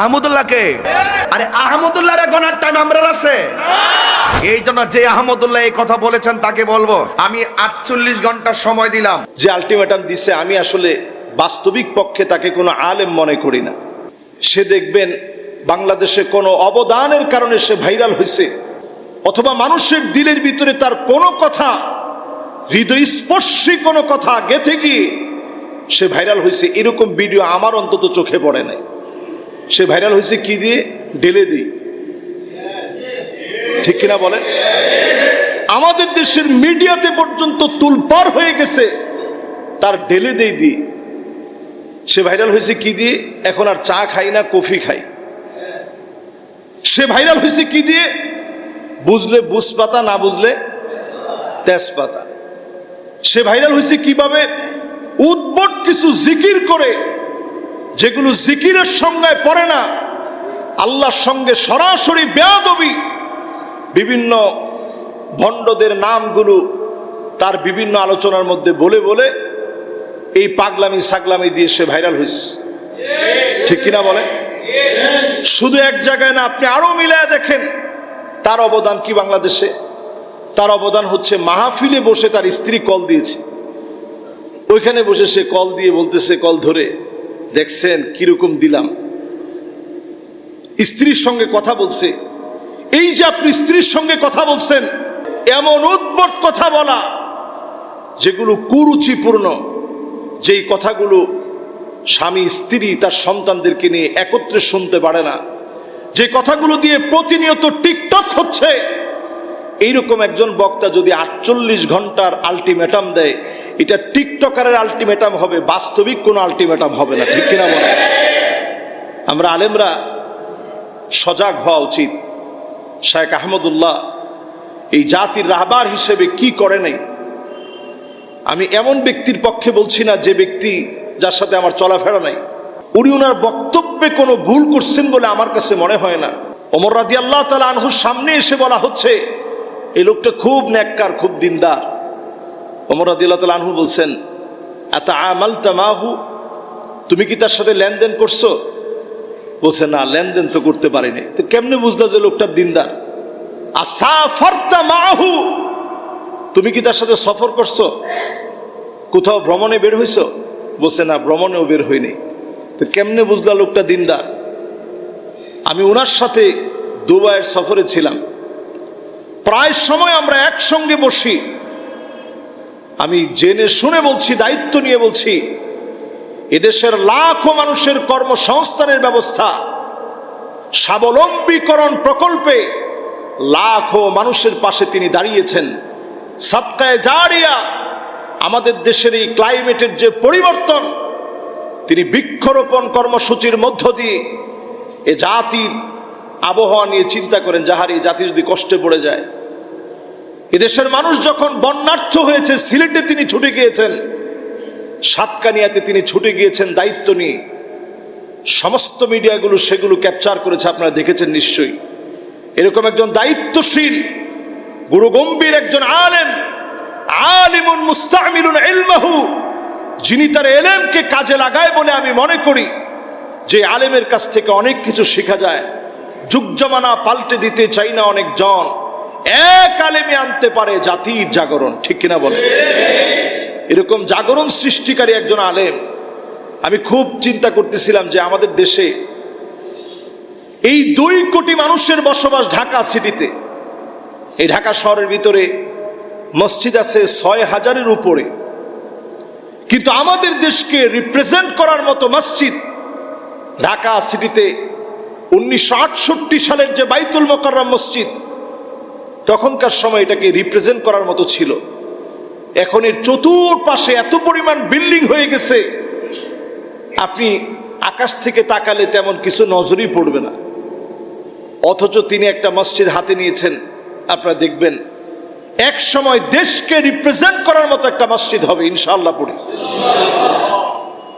আহমদুল্লাহকে। আরে আহমদুল্লাহর গনার টাইম আমরা আছে। এই জন্য যে আহমদুল্লাহ এই কথা বলেছেন তাকে বলব, আমি আটচল্লিশ ঘণ্টা সময় দিলাম। যে আলটিমেটাম দিছে, আমি আসলে বাস্তবিক পক্ষে তাকে কোনো আলেম মনে করি না। সে দেখবেন, বাংলাদেশে কোনো অবদানের কারণে সে ভাইরাল হয়েছে অথবা মানুষের দিলের ভিতরে তার কোনো কথা, হৃদয়স্পর্শী কোনো কথা গেথে গিয়ে সে ভাইরাল হয়েছে এরকম ভিডিও আমার অন্তত চোখে পড়ে নাই। সে ভাইরাল হয়েছে কি দিয়ে? ঢেলে দিই ঠিক কিনা বলেন? আমাদের দেশের মিডিয়াতে পর্যন্ত তুলপার হয়ে গেছে তার ঢেলে দেই দিয়ে। সে ভাইরাল হয়েছে কি দিয়ে? এখন আর চা খাই না, কফি খাই। সে ভাইরাল হয়েছে কি দিয়ে? বুঝলে বুঝ পাতা না বুঝলে তেজপাতা। সে ভাইরাল হয়েছে কীভাবে? উদ্ভট কিছু জিকির করে যেগুলো জিকিরের সংজ্ঞায় পড়ে না, আল্লাহর সঙ্গে সরাসরি বেয়াদবি, বিভিন্ন ভণ্ডদের নামগুলো তার বিভিন্ন আলোচনার মধ্যে বলে বলে এই পাগলামি সাগলামি দিয়ে সে ভাইরাল হয়েছে। ঠিক কিনা বলে শুধু এক জায়গায় না, আপনি আরও মিলায় দেখেন, তার অবদান কি বাংলাদেশে? তার অবদান হচ্ছে মাহফিলে বসে তার স্ত্রী কল দিয়েছে। ওইখানে বসে সে কল দিয়ে বলতেছে, কল ধরে দেখছেন কীরকম দিলাম। স্ত্রীর সঙ্গে কথা বলছে। এই যে আপনি স্ত্রীর সঙ্গে কথা বলছেন, এমন উদ্ভট কথা বলা, যেগুলো কুরুচিপূর্ণ, যেই কথাগুলো স্বামী, স্ত্রী তার সন্তানদেরকে নিয়ে একত্রে শুনতে পারে না, যে কথাগুলো দিয়ে প্রতিনিয়ত টিকটক হচ্ছে এইরকম একজন বক্তা যদি আটচল্লিশ ঘণ্টার আলটিমেটাম দেয়, এটা টিকটকারের আলটিমেটাম হবে, বাস্তবিক কোনো আলটিমেটাম হবে না, ঠিক কিনা বলে আমরা আলেমরা সজাগ হওয়া উচিত। শেখ আহমদুল্লাহ এই জাতির রাহবার হিসেবে কি করে নাই? আমি এমন ব্যক্তির পক্ষে বলছি না, যে ব্যক্তি যার সাথে আমার চলাফেরা নাই। উনি ওনার বক্তব্যে কোনো ভুল করছেন বলে আমার কাছে মনে হয় না। ওমর রাদি আল্লাহ তালা আনহুর সামনে এসে বলা হচ্ছে এই লোকটা খুব ন্যাক্কার, খুব দিনদার। আল্লাহ তালা আনহু বলছেন এত আমাল তামাহু তুমি কি তার সাথে লেনদেন করছ? বলছে, না, লেনদেন তো করতে পারিনি। তো কেমনে বুঝলো যে লোকটা দিনদার? মাহু? তুমি কি তার সাথে সফর করছ? কোথাও ভ্রমণে বের হইছো? বলছে, না, ভ্রমণেও বের হইনি। তো কেমনে বুঝলা লোকটা দিনদার? আমি ওনার সাথে দুবাইয়ের সফরে ছিলাম। প্রায় সময় আমরা একসঙ্গে বসি। আমি জেনে শুনে বলছি, দায়িত্ব নিয়ে বলছি, এদেশের লাখো মানুষের কর্মসংস্থানের ব্যবস্থা, স্বাবলম্বীকরণ প্রকল্পে লাখো মানুষের পাশে তিনি দাঁড়িয়েছেন। সৎকায় জারিয়া আমাদের দেশের এই ক্লাইমেটের যে পরিবর্তন, তিনি বৃক্ষরোপণ কর্মসূচির মধ্য দিয়ে এ জাতির আবহাওয়া নিয়ে চিন্তা করেন, যাহার এই জাতি যদি কষ্টে পড়ে যায়। এদেশের মানুষ যখন বন্যার্থ হয়েছে, সিলেটে তিনি ছুটে গিয়েছেন, সাতকানিয়াতে তিনি ছুটে গিয়েছেন দায়িত্ব নিয়ে। সমস্ত মিডিয়াগুলো সেগুলো ক্যাপচার করেছে, আপনারা দেখেছেন নিশ্চয়ই। এরকম একজন দায়িত্বশীল, গুরুগম্ভীর একজন আলেম, আলিমুন মুস্তামিলুন ইলমাহু, যিনি তার এলেমকে কাজে লাগায় বলে আমি মনে করি যে আলেমের কাছ থেকে অনেক কিছু শেখা যায়। যুগ জমানা পাল্টে দিতে চাই না অনেক জন এক আলেমে আনতে পারে জাতির জাগরণ, ঠিক কিনা বলে? এরকম জাগরণ সৃষ্টিকারী একজন আলেম। আমি খুব চিন্তা করতেছিলাম যে আমাদের দেশে এই দুই কোটি মানুষের বসবাস ঢাকা সিটিতে। এই ঢাকা শহরের ভিতরে মসজিদ আছে ছয় হাজারের উপরে। কিন্তু আমাদের দেশকে রিপ্রেজেন্ট করার মতো মসজিদ ঢাকা সিটিতে উনিশশো আটষট্টি সালের যে বাইতুল মোকাররম মসজিদ তখনকার সময় এটাকে রিপ্রেজেন্ট করার মতো ছিল। এখন এর চতুর্পাশে এত পরিমাণ বিল্ডিং হয়ে গেছে, আপনি আকাশ থেকে তাকালে তেমন কিছু নজরই পড়বে না। অথচ তিনি একটা মসজিদ হাতে নিয়েছেন, আপনারা দেখবেন। এক সময় দেশকে রিপ্রেজেন্ট করার মতো একটা মসজিদ হবে ইনশাল্লাহ পড়ে।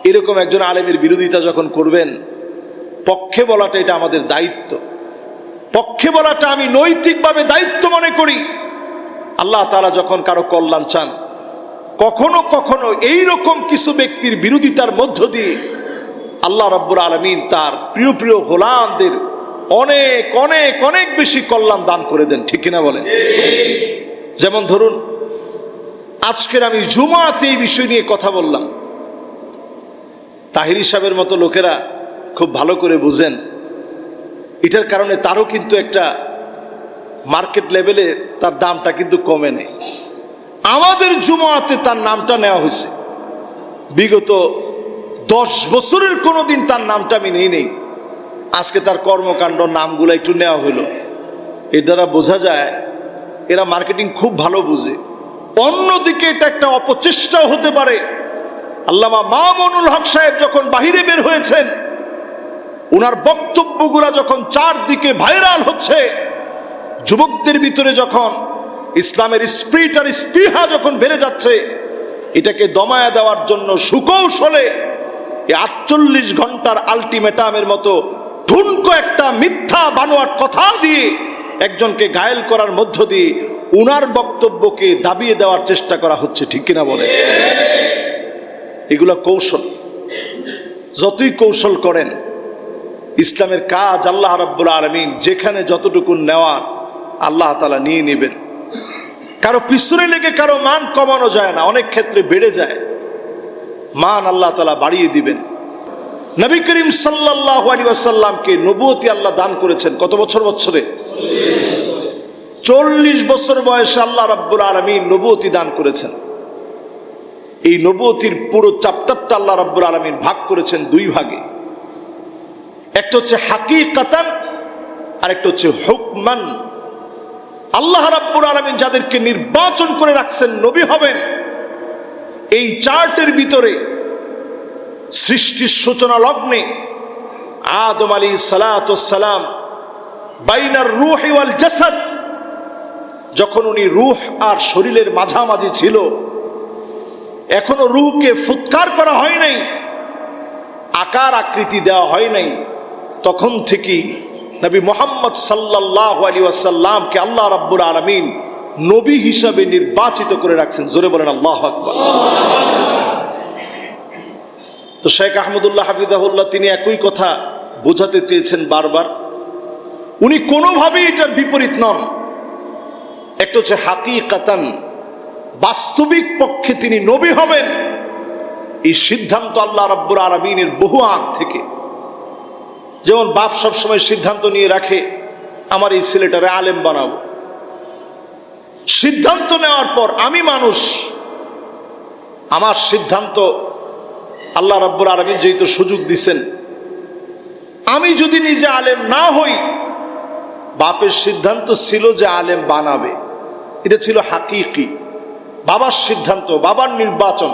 এরকম একজন আলেমের বিরোধিতা যখন করবেন, পক্ষে বলাটা এটা আমাদের দায়িত্ব। পক্ষে বলাটা আমি নৈতিকভাবে দায়িত্ব মনে করি। আল্লাহ তালা যখন কারও কল্যাণ চান, কখনো কখনো এই রকম কিছু ব্যক্তির বিরোধিতার মধ্য দিয়ে আল্লাহ রব্বুর আলমিন তার প্রিয় প্রিয় গোলামদের অনেক অনেক অনেক বেশি কল্যাণ দান করে দেন, ঠিক কিনা বলেন? যেমন ধরুন, আজকের আমি জুমাতে এই বিষয় নিয়ে কথা বললাম। তাহির সাহেবের মতো লোকেরা খুব ভালো করে বুঝেন। এটার কারণে তারও কিন্তু একটা মার্কেট লেভেলে তার দামটা কিন্তু কমে নেই। আমাদের জুমাতে তার নামটা নেওয়া হয়েছে। বিগত দশ বছরের কোনো দিন তার নামটা আমি নেই নেই। আজকে তার কর্মকাণ্ড নামগুলো একটু নেওয়া হলো। এর দ্বারা বোঝা যায়, এরা মার্কেটিং খুব ভালো বুঝে। অন্যদিকে এটা একটা অপচেষ্টাও হতে পারে। আল্লামা মামুনুল হক সাহেব যখন বাহিরে বের হয়েছেন ওনার বক্তব্যগুলা যখন চারদিকে ভাইরাল হচ্ছে, যুবকদের ভিতরে যখন ইসলামের স্পিরিট আর স্পৃহা যখন বেড়ে যাচ্ছে, এটাকে দমায়া দেওয়ার জন্য সুকৌশলে এই আটচল্লিশ ঘণ্টার আলটিমেটামের মতো ঠুনকো একটা মিথ্যা বানোয়ার কথা দিয়ে একজনকে ঘায়েল করার মধ্য দিয়ে উনার বক্তব্যকে দাবিয়ে দেওয়ার চেষ্টা করা হচ্ছে, ঠিক কিনা বলে? এগুলো কৌশল। যতই কৌশল করেন ইসলামের কাজ আল্লাহ রাব্বুল আলমিন যেখানে যতটুকু নেওয়ার, আল্লাহ তালা নিয়ে নেবেন। কারও পিছনে লেগে কারও মান কমানো যায় না, অনেক ক্ষেত্রে বেড়ে যায়। মান আল্লাহ তালা বাড়িয়ে দিবেন। নবী করিম সাল্লাহ আলী নবুয়তি আল্লাহ দান করেছেন কত বছর বছরে? চল্লিশ বছর বয়সে আল্লাহ রাব্বুল আলমী নবুয়তি দান করেছেন। এই নবুয়তির পুরো চাপ্টারটা আল্লাহ রাব্বুল আলমিন ভাগ করেছেন দুই ভাগে। একটা হচ্ছে হাকিকাতান আর একটা হচ্ছে হুকমান। আল্লাহ রাব্বুল আলমিন যাদেরকে নির্বাচন করে রাখছেন, নবী হবেন, এই চার্টের ভিতরে সৃষ্টির সূচনা লগ্নে আদম আলী সালাম বাইনার রুহ ওয়াল জাসাদ, যখন উনি রুহ আর শরীরের মাঝামাঝি ছিল, এখনও রুহকে ফুৎকার করা হয় নাই, আকার আকৃতি দেওয়া হয় নাই তখন থেকেই নবী মোহাম্মদ সাল্লাহ আলী আসাল্লামকে আল্লাহ রাব্বুল আলমিন নবী হিসাবে নির্বাচিত করে রাখছেন। জোরে বলেন, আল্লাহ আকবর। তো শেখ আহমদুল্লাহ হাফিজাহুল্লাহ, তিনি একই কথা বোঝাতে চেয়েছেন বারবার। উনি কোনোভাবেই এটার বিপরীত নন। একটা হচ্ছে হাকিকাতান, বাস্তবিক পক্ষে তিনি নবী হবেন। এই সিদ্ধান্ত আল্লাহ রাব্বুর আলমিনের বহু আগ থেকে। যেমন বাপ সবসময় সিদ্ধান্ত নিয়ে রাখে, আমার এই ছেলেটারে আলেম বানাবো সিদ্ধান্ত নেওয়ার পর আমি মানুষ, আমার সিদ্ধান্ত আল্লাহ রাব্বুর আলমিন যেহেতু সুযোগ দিছেন, আমি যদি নিজে আলেম না হই, বাপের সিদ্ধান্ত ছিল যে আলেম বানাবে। এটা ছিল হাকিকি, বাবার সিদ্ধান্ত, বাবার নির্বাচন।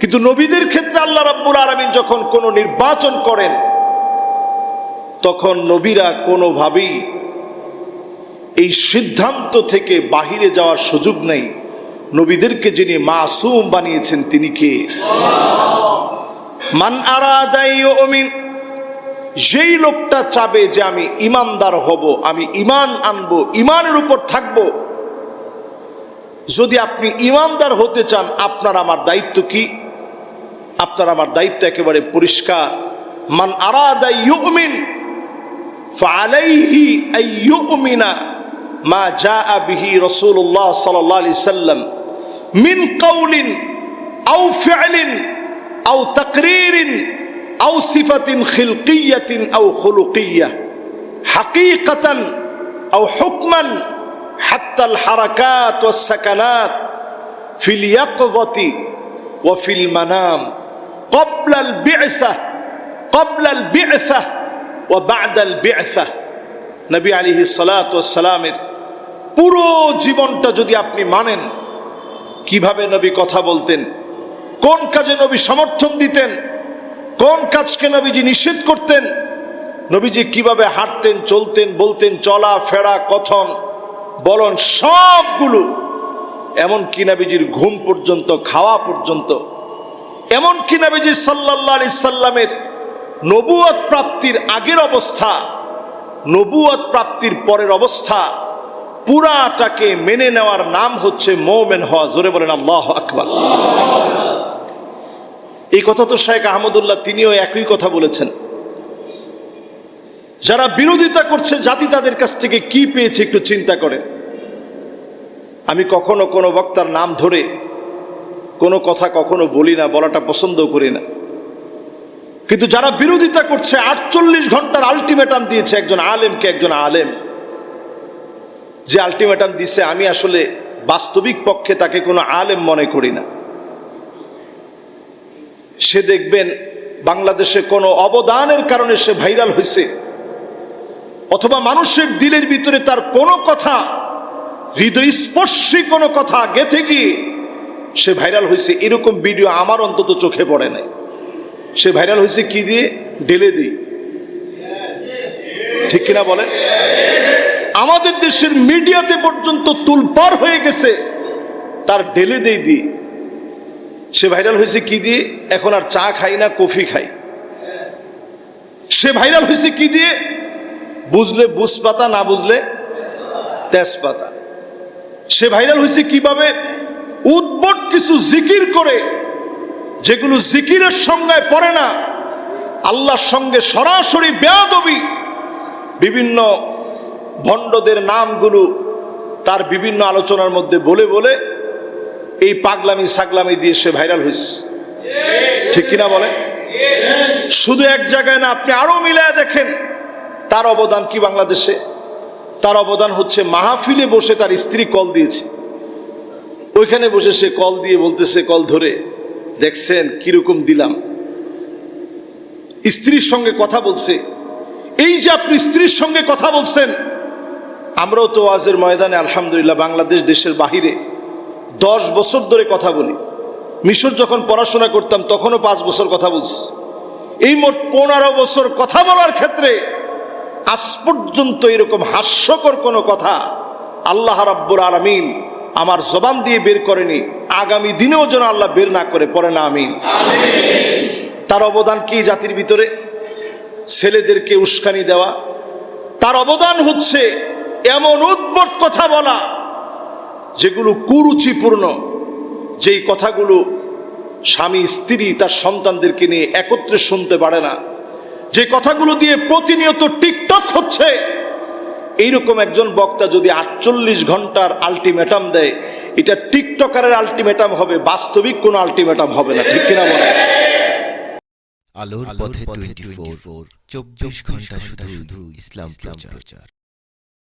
কিন্তু নবীদের ক্ষেত্রে আল্লাহ রাব্বুল আলমিন যখন কোনো নির্বাচন করেন তখন নবীরা কোনোভাবেই এই সিদ্ধান্ত থেকে বাহিরে যাওয়ার সুযোগ নেই। নবীদেরকে যিনি মাসুম বানিয়েছেন, তিনি কে? মান আরাদাইমিন যেই লোকটা চাবে যে আমি ইমানদার হব, আমি ইমান আনব ইমানের উপর থাকব। যদি আপনি ইমানদার হতে চান, আপনার আমার দায়িত্ব কি? আপনার আমার দায়িত্ব একেবারে পরিষ্কার। মান فعليه أن يؤمن ما جاء به رسول الله صلى الله عليه وسلم من قول أو فعل أو تقرير أو صفة خلقية أو خلقية حقيقة أو حكما حتى الحركات والسكنات في اليقظة وفي المنام قبل البعثة قبل البعثة ও বাদাল বেআসা নবী আলিহি সালাতামের পুরো জীবনটা যদি আপনি মানেন, কীভাবে নবী কথা বলতেন, কোন কাজে নবী সমর্থন দিতেন, কোন কাজকে নবীজি নিষেধ করতেন, নবীজি কীভাবে হাঁটতেন, চলতেন, বলতেন, চলা, ফেরা, কথন, বলন, সবগুলো এমন কি নাবিজির ঘুম পর্যন্ত, খাওয়া পর্যন্ত এমন কি নাবিজি সাল্লাহ আলি সাল্লামের নবুয়ত প্রাপ্তির আগের অবস্থা নবুয়ত প্রাপ্তির পরের অবস্থা পুরাটাকে মেনে নেওয়ার নাম হচ্ছে মোমেন হওয়া। জোরে বলেন, আল্লাহ আকবর। এই কথা তো শেখ আহমদুল্লাহ তিনিও একই কথা বলেছেন। যারা বিরোধিতা করছে, জাতি তাদের কাছ থেকে কি পেয়েছে একটু চিন্তা করেন। আমি কখনো কোনো বক্তার নাম ধরে কোনো কথা কখনো বলি না, বলাটা পছন্দ করি না। কিন্তু যারা বিরোধিতা করছে, আটচল্লিশ ঘণ্টার আলটিমেটাম দিয়েছে একজন আলেমকে একজন আলেম। যে আলটিমেটাম দিছে, আমি আসলে বাস্তবিক পক্ষে তাকে কোনো আলেম মনে করি না। সে দেখবেন, বাংলাদেশে কোনো অবদানের কারণে সে ভাইরাল হয়েছে অথবা মানুষের দিলের ভিতরে তার কোনো কথা, হৃদয়স্পর্শী কোনো কথা গেথে গিয়ে সে ভাইরাল হয়েছে এরকম ভিডিও আমার অন্তত চোখে পড়ে নাই। সে ভাইরাল হয়েছে কি দিয়ে? ডেলে দিই ঠিক কিনা বলেন? আমাদের দেশের মিডিয়াতে পর্যন্ত তুলপার হয়ে গেছে তার ডেলে দেই দিয়ে। সে ভাইরাল হয়েছে কি দিয়ে? এখন আর চা খাই না, কফি খাই। সে ভাইরাল হয়েছে কি দিয়ে? বুঝলে বুঝপাতা, না বুঝলে তেজপাতা। সে ভাইরাল হয়েছে কীভাবে? উদ্ভট কিছু জিকির করে যেগুলো জিকিরের সঙ্গে পড়ে না, আল্লাহর সঙ্গে সরাসরি বেয়াদবি, বিভিন্ন ভণ্ডদের নামগুলো তার বিভিন্ন আলোচনার মধ্যে বলে বলে এই পাগলামি সাগলামি দিয়ে সে ভাইরাল হয়েছে। ঠিক কিনা বলে শুধু এক জায়গায় না, আপনি আরও মিলায় দেখেন, তার অবদান কি বাংলাদেশে? তার অবদান হচ্ছে মাহফিলে বসে তার স্ত্রী কল দিয়েছে। ওইখানে বসে সে কল দিয়ে বলতেছে, কল ধরে। দেখছেন কীরকম দিলাম। স্ত্রীর সঙ্গে কথা বলছে। এই যে আপনি স্ত্রীর সঙ্গে কথা বলছেন, আমরাও তো আজের ময়দানে, আলহামদুলিল্লাহ, বাংলাদেশ দেশের বাহিরে দশ বছর ধরে কথা বলি। মিশর যখন পড়াশোনা করতাম, তখনও পাঁচ বছর কথা বলছি। এই মোট পনেরো বছর কথা বলার ক্ষেত্রে আজ পর্যন্ত এরকম হাস্যকর কোনো কথা আল্লাহ রাব্বুল আলামিন আমার জবান দিয়ে বের করেনি। আগামী দিনেও যেন আল্লাহ বের না করে পরে না আমি তার অবদান কি জাতির ভিতরে? ছেলেদেরকে উস্কানি দেওয়া। তার অবদান হচ্ছে এমন উদ্ভট কথা বলা, যেগুলো কুরুচিপূর্ণ। যেই কথাগুলো স্বামী, স্ত্রী, তার সন্তানদেরকে নিয়ে একত্রে শুনতে পারে না। যে কথাগুলো দিয়ে প্রতিনিয়ত টিকটক হচ্ছে এইরকম একজন বক্তা যদি আটচল্লিশ ঘণ্টার আলটিমেটাম দেয় এটা টিকটকারের আলটিমেটাম হবে বাস্তবিক কোনো আলটিমেটাম হবে না ঠিক কিনা বলে আলোর পথে টোয়েন্টি ফোর চব্বিশ ঘণ্টা শুধু শুধু ইসলাম প্রচার।